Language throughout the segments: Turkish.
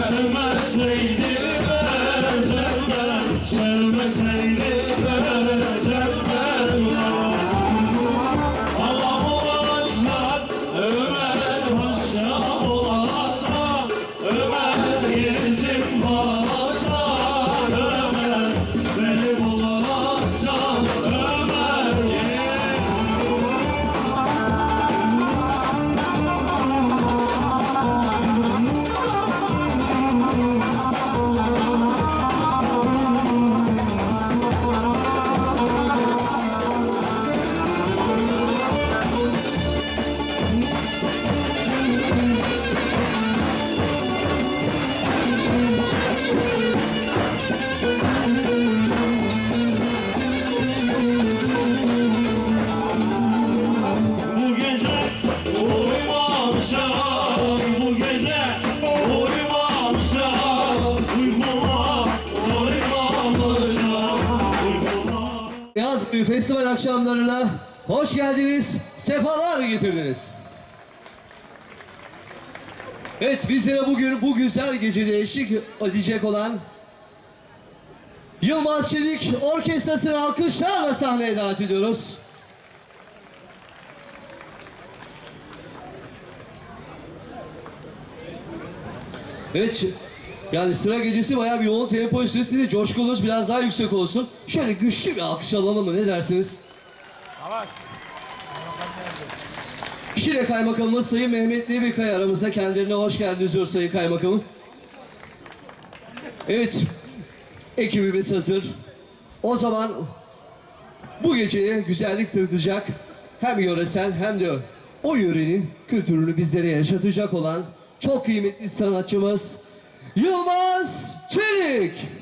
Sığmaz neydi akşamlarına hoş geldiniz, sefalar getirdiniz. Evet, bizlere bugün bu güzel gecede eşlik edecek olan Yılmaz Çelik Orkestrası'nı alkışlarla sahneye davet ediyoruz. Evet, yani sıra gecesi bayağı bir yoğun tempo üstesinde coşkulunuz biraz daha yüksek olsun. Şöyle güçlü bir alkış alalım mı ne dersiniz? Şile Kaymakamımız Sayın Mehmet Nebikay aramızda. Kendilerine hoş geldiniz diyor Sayın Kaymakamım. Evet, ekibimiz hazır. O zaman bu geceye güzellik tanıtacak hem yöresel hem de o yörenin kültürünü bizlere yaşatacak olan çok kıymetli sanatçımız Yılmaz Çelik.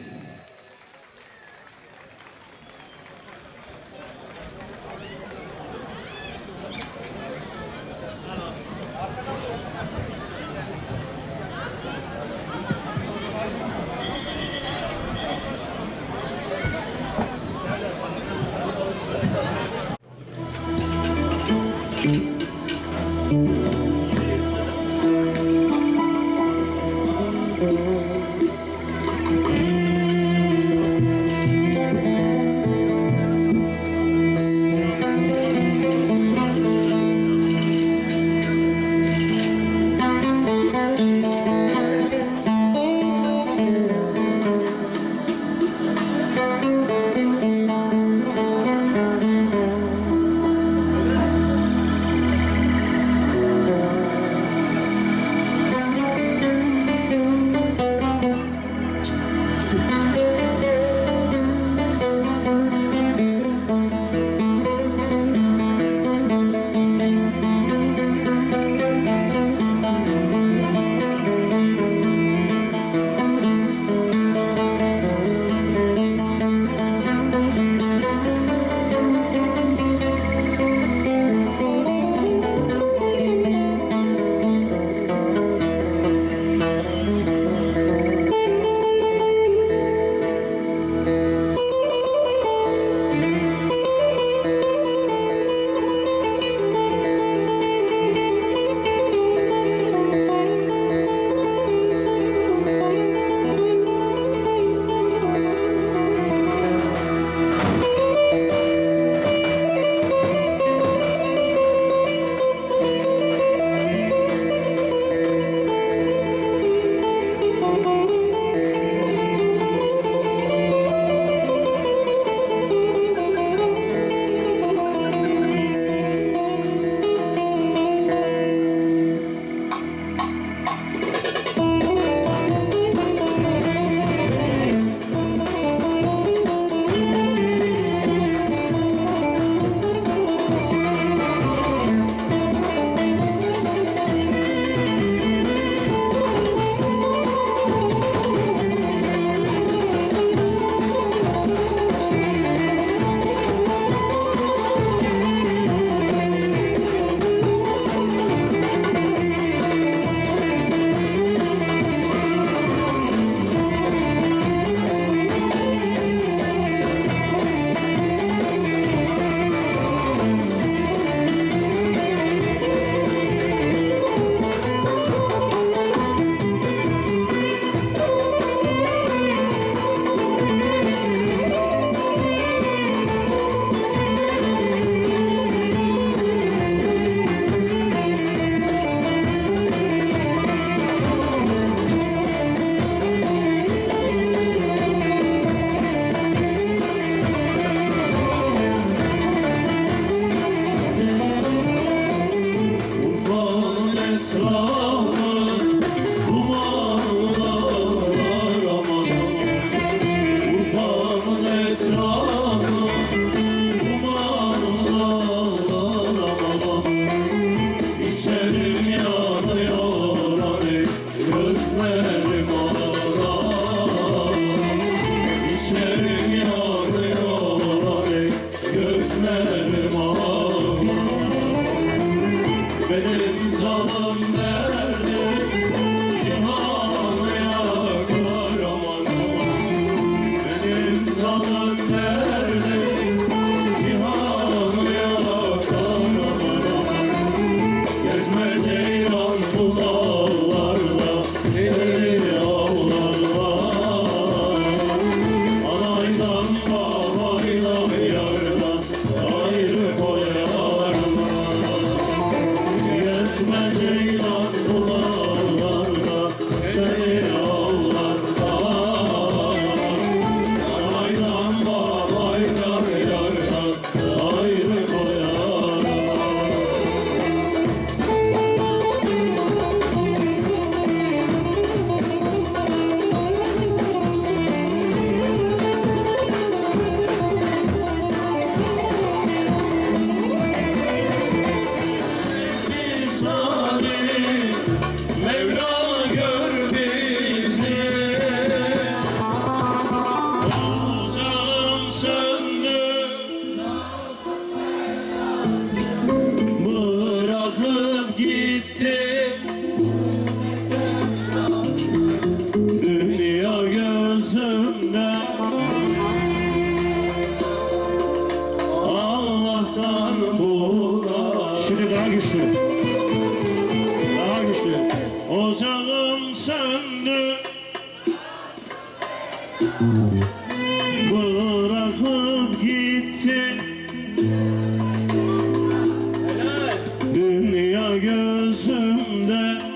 that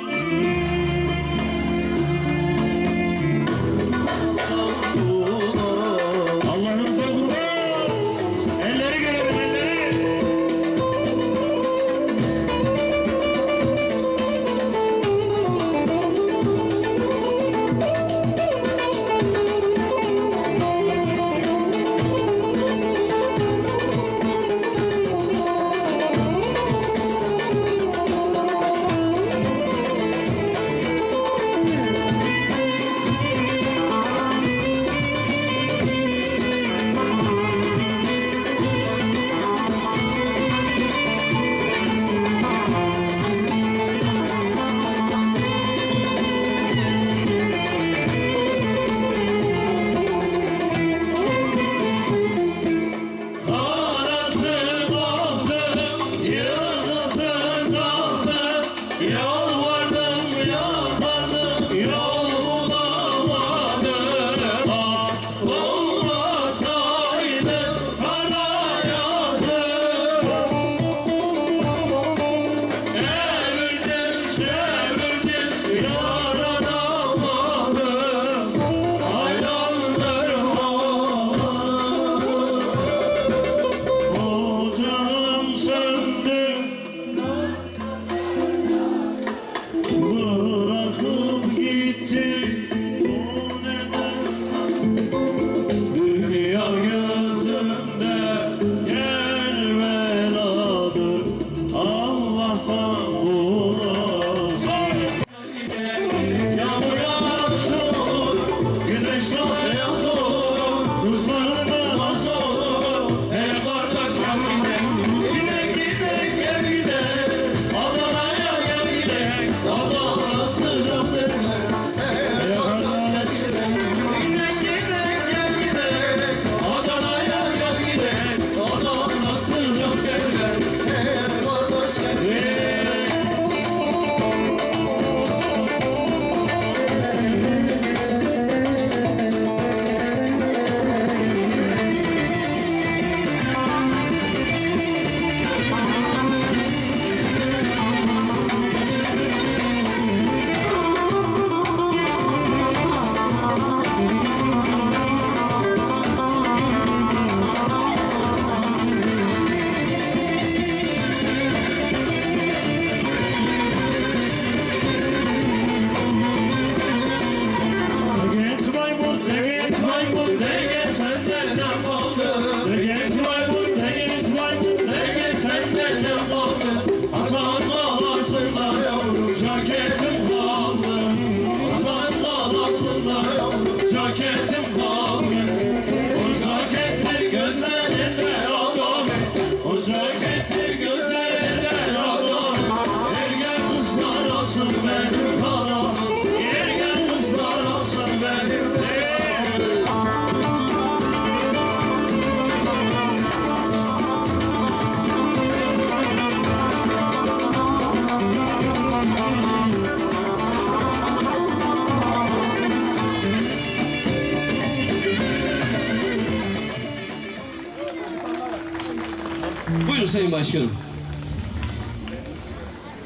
Başkanım.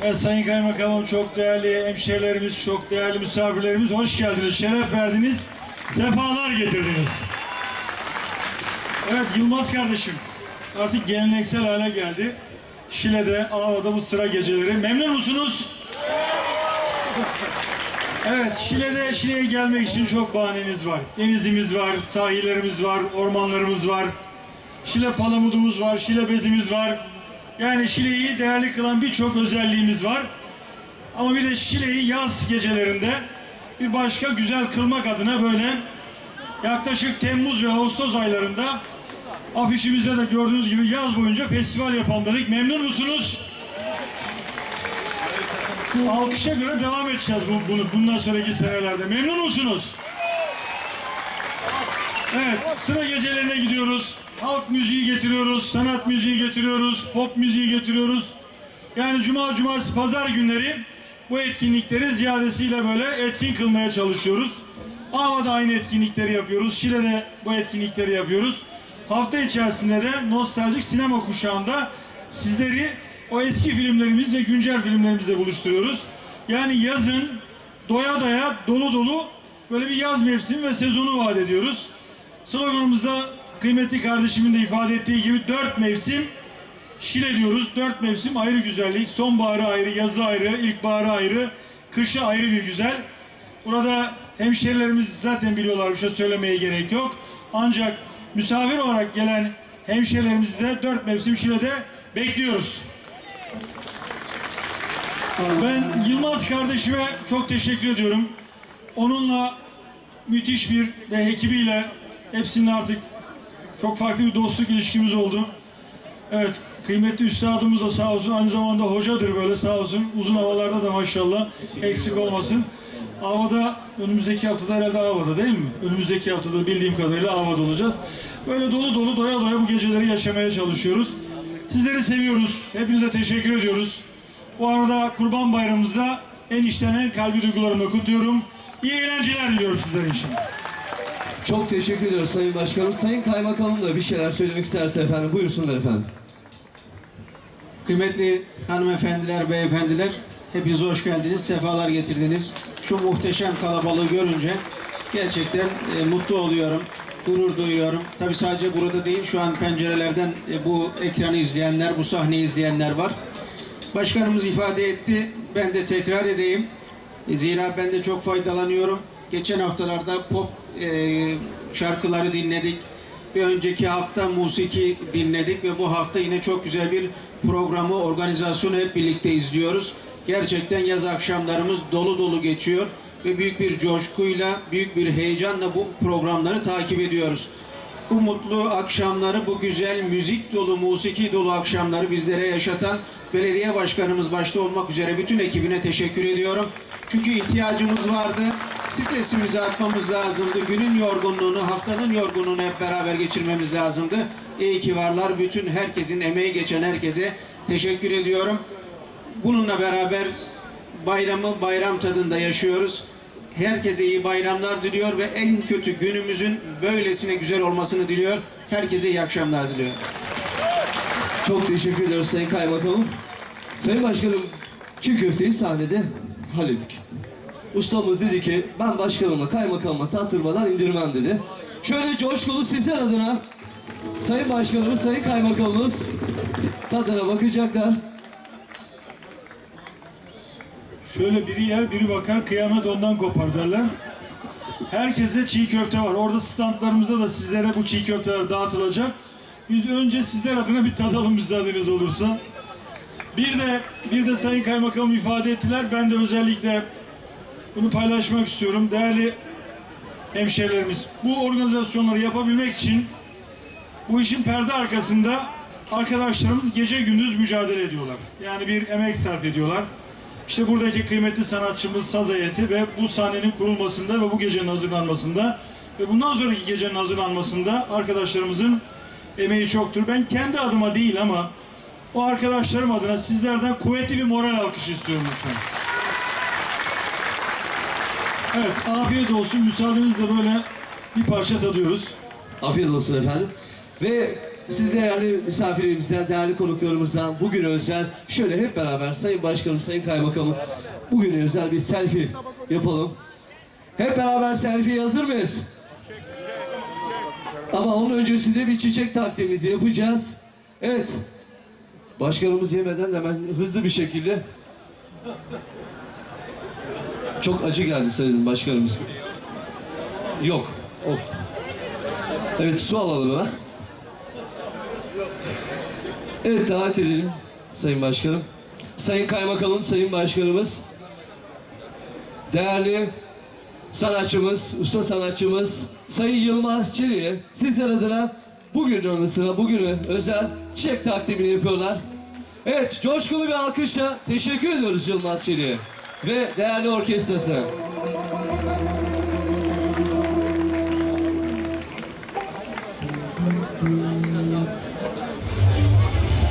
Evet Sayın Kaymakamım çok değerli hemşehrilerimiz, çok değerli misafirlerimiz hoş geldiniz, şeref verdiniz, sefalar getirdiniz. Evet Yılmaz kardeşim artık geleneksel hale geldi. Şile'de, Ava'da bu sıra geceleri. Memnun musunuz? Evet, Şile'de Şile'ye gelmek için çok bahaneniz var. Denizimiz var, sahillerimiz var, ormanlarımız var. Şile palamudumuz var, Şile bezimiz var. Yani Şile'yi değerli kılan birçok özelliğimiz var. Ama bir de Şile'yi yaz gecelerinde bir başka güzel kılmak adına böyle yaklaşık Temmuz ve Ağustos aylarında afişimizde de gördüğünüz gibi yaz boyunca festival yapalım dedik. Memnun musunuz? Alkışa göre devam edeceğiz bu, bunu, bundan sonraki senelerde. Memnun musunuz? Evet, sıra gecelerine gidiyoruz. Halk müziği getiriyoruz, sanat müziği getiriyoruz, pop müziği getiriyoruz. Yani cuma, cumartesi, pazar günleri bu etkinlikleri ziyadesiyle böyle etkin kılmaya çalışıyoruz. Ava'da aynı etkinlikleri yapıyoruz. Şile'de bu etkinlikleri yapıyoruz. Hafta içerisinde de nostaljik sinema kuşağında sizleri o eski filmlerimiz ve güncel filmlerimizle buluşturuyoruz. Yani yazın doya doya dolu dolu böyle bir yaz mevsimi ve sezonu vaat ediyoruz. Sloganımızda kıymetli kardeşimin de ifade ettiği gibi dört mevsim Şile diyoruz. Dört mevsim ayrı güzellik. Sonbaharı ayrı, yazı ayrı, ilkbaharı ayrı, kışı ayrı bir güzel. Burada hemşerilerimiz zaten biliyorlar bir şey söylemeye gerek yok. Ancak misafir olarak gelen hemşerilerimizi de dört mevsim Şile'de bekliyoruz. Ben Yılmaz kardeşime çok teşekkür ediyorum. Onunla müthiş bir ve ekibiyle hepsinin artık çok farklı bir dostluk ilişkimiz oldu. Evet, kıymetli üstadımız da sağ olsun aynı zamanda hocadır böyle sağ olsun. Uzun havalarda da maşallah eksik olmasın. Avada önümüzdeki haftada herhalde Avada değil mi? Önümüzdeki haftada bildiğim kadarıyla Avada olacağız. Böyle dolu dolu doya doya bu geceleri yaşamaya çalışıyoruz. Sizleri seviyoruz. Hepinize teşekkür ediyoruz. Bu arada Kurban Bayramımızda en içten en kalbi duygularımla kutluyorum. İyi eğlenceler diliyorum sizlere inşallah. Çok teşekkür ediyoruz Sayın Başkanım. Sayın Kaymakamım da bir şeyler söylemek isterse efendim. Buyursunlar efendim. Kıymetli hanımefendiler, beyefendiler, hepiniz hoş geldiniz, sefalar getirdiniz. Şu muhteşem kalabalığı görünce gerçekten e, mutlu oluyorum, gurur duyuyorum. Tabii sadece burada değil, şu an pencerelerden e, bu ekranı izleyenler, bu sahneyi izleyenler var. Başkanımız ifade etti, ben de tekrar edeyim. E, Zira ben de çok faydalanıyorum. Geçen haftalarda pop e, şarkıları dinledik. Bir önceki hafta musiki dinledik ve bu hafta yine çok güzel bir programı, organizasyonu hep birlikte izliyoruz. Gerçekten yaz akşamlarımız dolu dolu geçiyor ve büyük bir coşkuyla, büyük bir heyecanla bu programları takip ediyoruz. Bu mutlu akşamları, bu güzel müzik dolu, musiki dolu akşamları bizlere yaşatan belediye başkanımız başta olmak üzere bütün ekibine teşekkür ediyorum. Çünkü ihtiyacımız vardı. Stresimizi atmamız lazımdı. Günün yorgunluğunu, haftanın yorgunluğunu hep beraber geçirmemiz lazımdı. İyi ki varlar. Bütün herkesin emeği geçen herkese teşekkür ediyorum. Bununla beraber bayramı bayram tadında yaşıyoruz. Herkese iyi bayramlar diliyor ve en kötü günümüzün böylesine güzel olmasını diliyor. Herkese iyi akşamlar diliyorum. Çok teşekkür ediyoruz Sayın Kaymakamım. Sayın Başkanım, çiğ köfteyi sahnede hallettik. Ustamız dedi ki, ben başkanımla, kaymakamıma tattırmadan indirmem dedi. Şöyle coşkulu sizler adına Sayın Başkanımız, Sayın Kaymakamımız tadına bakacaklar. Şöyle biri yer biri bakar kıyamet ondan kopar derler. Herkese çiğ köfte var. Orada standlarımızda da sizlere bu çiğ köfteler dağıtılacak. Biz önce sizler adına bir tadalım müsaadeniz olursa. Bir de bir de Sayın Kaymakamım ifade ettiler. Ben de özellikle bunu paylaşmak istiyorum. Değerli hemşehrilerimiz, bu organizasyonları yapabilmek için bu işin perde arkasında arkadaşlarımız gece gündüz mücadele ediyorlar. Yani bir emek sarf ediyorlar. İşte buradaki kıymetli sanatçımız saz heyeti ve bu sahnenin kurulmasında ve bu gecenin hazırlanmasında ve bundan sonraki gecenin hazırlanmasında arkadaşlarımızın emeği çoktur. Ben kendi adıma değil ama o arkadaşlarım adına sizlerden kuvvetli bir moral alkışı istiyorum lütfen. Evet, afiyet olsun. Müsaadenizle böyle bir parça tadıyoruz. Afiyet olsun efendim. Ve siz değerli misafirlerimizden, değerli konuklarımızdan bugün özel şöyle hep beraber Sayın Başkanım, Sayın Kaymakamım bugün özel bir selfie yapalım. Hep beraber selfie hazır mıyız? Ama onun öncesinde bir çiçek takdimimizi yapacağız. Evet. Başkanımız yemeden hemen hızlı bir şekilde çok acı geldi sayın başkanımız. Yok. Of. Evet su alalım hemen. Evet davet edelim Sayın Başkanım. Sayın Kaymakamım, Sayın Başkanımız. Değerli sanatçımız, usta sanatçımız Sayın Yılmaz Çelik'e sizler adına bugün anısına, bugünü özel çiçek takdimini yapıyorlar. Evet, coşkulu bir alkışla teşekkür ediyoruz Yılmaz Çelik'e ve değerli orkestrası.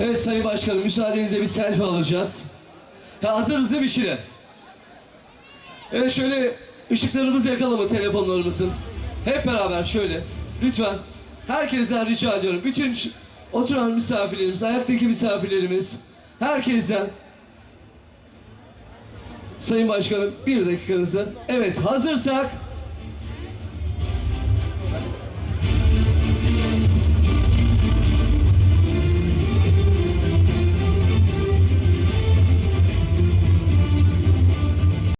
Evet Sayın Başkanım, müsaadenizle bir selfie alacağız. Ha, hazırız değil mi Şile? Evet şöyle ışıklarımızı yakalım telefonlarımızın. Hep beraber şöyle. Lütfen herkesten rica ediyorum. Bütün oturan misafirlerimiz, ayaktaki misafirlerimiz, herkesten Sayın Başkanım bir dakikanızı. Evet hazırsak